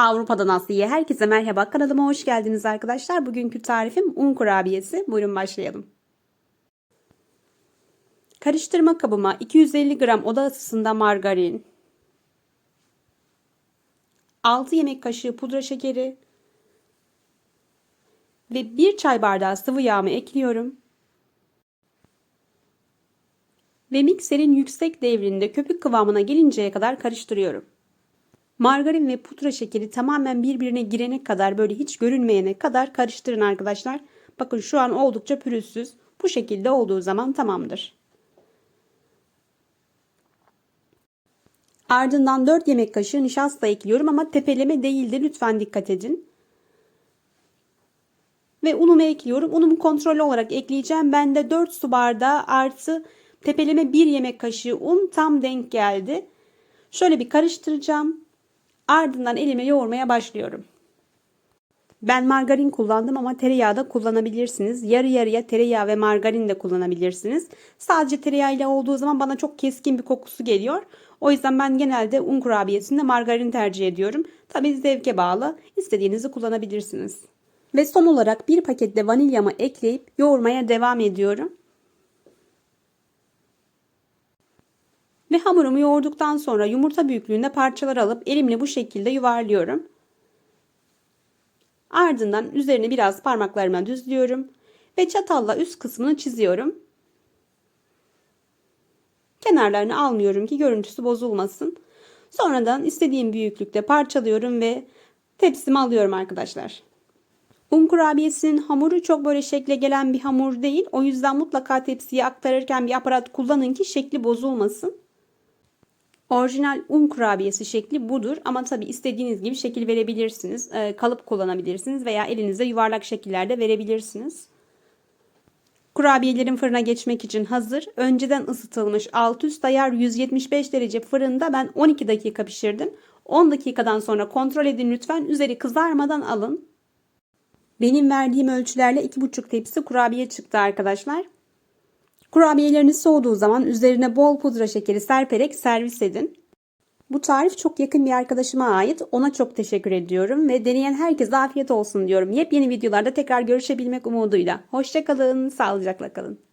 Avrupa'dan Asya'ya herkese merhaba. Kanalıma hoş geldiniz arkadaşlar. Bugünkü tarifim un kurabiyesi. Buyurun başlayalım. Karıştırma kabıma 250 gram oda ısısında margarin, 6 yemek kaşığı pudra şekeri ve 1 çay bardağı sıvı yağımı ekliyorum. Ve mikserin yüksek devrinde köpük kıvamına gelinceye kadar karıştırıyorum. Margarin ve pudra şekeri tamamen birbirine girene kadar böyle hiç görünmeyene kadar karıştırın arkadaşlar. Bakın şu an oldukça pürüzsüz. Bu şekilde olduğu zaman tamamdır. Ardından 4 yemek kaşığı nişasta ekliyorum ama tepeleme değildi. Lütfen dikkat edin. Ve unumu ekliyorum. Unumu kontrollü olarak ekleyeceğim. Bende 4 su bardağı artı tepeleme 1 yemek kaşığı un tam denk geldi. Şöyle bir karıştıracağım. Ardından elime yoğurmaya başlıyorum. Ben margarin kullandım ama tereyağı da kullanabilirsiniz. Yarı yarıya tereyağı ve margarin de kullanabilirsiniz. Sadece tereyağı ile olduğu zaman bana çok keskin bir kokusu geliyor. O yüzden ben genelde un kurabiyesinde margarin tercih ediyorum. Tabii zevke bağlı. İstediğinizi kullanabilirsiniz. Ve son olarak bir pakette vanilyamı ekleyip yoğurmaya devam ediyorum. Ve hamurumu yoğurduktan sonra yumurta büyüklüğünde parçalar alıp elimle bu şekilde yuvarlıyorum. Ardından üzerine biraz parmaklarıma düzlüyorum ve çatalla üst kısmını çiziyorum. Kenarlarını almıyorum ki görüntüsü bozulmasın. Sonradan istediğim büyüklükte parçalıyorum ve tepsime alıyorum arkadaşlar. Un kurabiyesinin hamuru çok böyle şekle gelen bir hamur değil. O yüzden mutlaka tepsiye aktarırken bir aparat kullanın ki şekli bozulmasın. Orijinal un kurabiyesi şekli budur ama tabi istediğiniz gibi şekil verebilirsiniz. E, kalıp kullanabilirsiniz veya elinizde yuvarlak şekillerde verebilirsiniz. Kurabiyelerin fırına geçmek için hazır. Önceden ısıtılmış alt üst ayar 175 derece fırında ben 12 dakika pişirdim. 10 dakikadan sonra kontrol edin lütfen. Üzeri kızarmadan alın. Benim verdiğim ölçülerle 2,5 tepsi kurabiye çıktı arkadaşlar. Kurabiyeleriniz soğuduğu zaman üzerine bol pudra şekeri serperek servis edin. Bu tarif çok yakın bir arkadaşıma ait. Ona çok teşekkür ediyorum ve deneyen herkese afiyet olsun diyorum. Yepyeni videolarda tekrar görüşebilmek umuduyla. Hoşçakalın, sağlıcakla kalın.